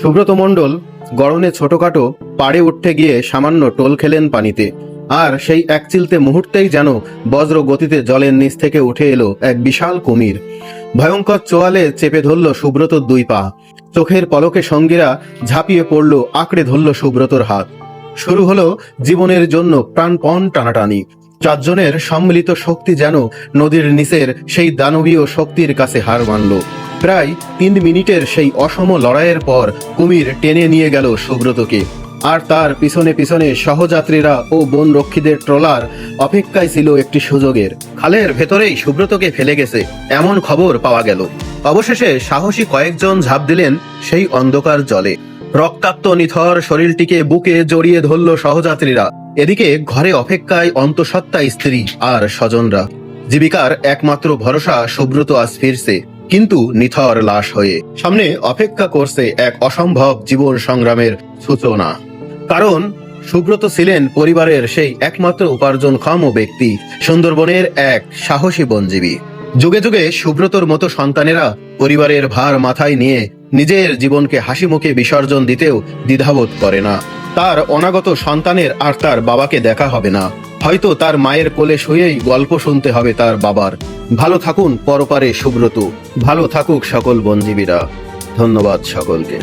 সুব্রত মণ্ডল গরমে ছোটখাটো পাড়ে উঠতে গিয়ে সামান্য টোল খেলেন পানিতে। আর সেই এক চিলতে মুহূর্তেই যেন বজ্র গতিতে জলের নিচ থেকে উঠে এলো এক বিশাল কুমির। ভয়ঙ্কর চোয়ালে চেপে ধরল সুব্রতর দুই পা। চোখের পলকে সঙ্গীরা ঝাঁপিয়ে পড়ল, আঁকড়ে ধরল সুব্রতর হাত। শুরু হলো জীবনের জন্য প্রাণপণ টানাটানি। চারজনের সম্মিলিত শক্তি যেন নদীর নিচের সেই দানবীয় শক্তির কাছে হার মানল। প্রায় তিন মিনিটের সেই অসম লড়াইয়ের পর কুমির টেনে নিয়ে গেল সুব্রতকে। আর তার পিছনে পিছনে সহযাত্রীরা ও বন রক্ষীদের ট্রলার অপেক্ষায় ছিল একটি সুযোগের। খালের ভেতরেই সুব্রতকে ফেলে গেছে, এমন খবর পাওয়া গেল। অবশেষে সাহসী কয়েকজন ঝাঁপ দিলেন সেই অন্ধকার জলে। রক্তাক্ত নিথর শরীরটিকে বুকে জড়িয়ে ধরল সহযাত্রীরা। এদিকে ঘরে অপেক্ষায় অন্তঃসত্ত্বা স্ত্রী আর স্বজনরা। জীবিকার একমাত্র ভরসা সুব্রত আজ ফিরছে। কিন্তু নিথর লাশ হয়ে সামনে অপেক্ষা করছে এক অসম্ভব জীবন সংগ্রামের সূচনা। কারণ সুব্রত ছিলেন পরিবারের সেই একমাত্র উপার্জনক্ষম ব্যক্তি, সুন্দরবনের এক সাহসী বনজীবী। যুগে যুগে সুব্রতর মতো সন্তানেরা পরিবারের ভার মাথায় নিয়ে নিজের জীবনকে হাসি মুখে বিসর্জন দিতেও দ্বিধাবোধ করে না। তার অনাগত সন্তানের আর তার বাবাকে দেখা হবে না। হয়তো তার মায়ের কোলে শুয়েই গল্প শুনতে হবে তার বাবার। ভালো থাকুন পরপারে সুব্রত। ভালো থাকুক সকল বনজীবীরা। ধন্যবাদ সকলকে।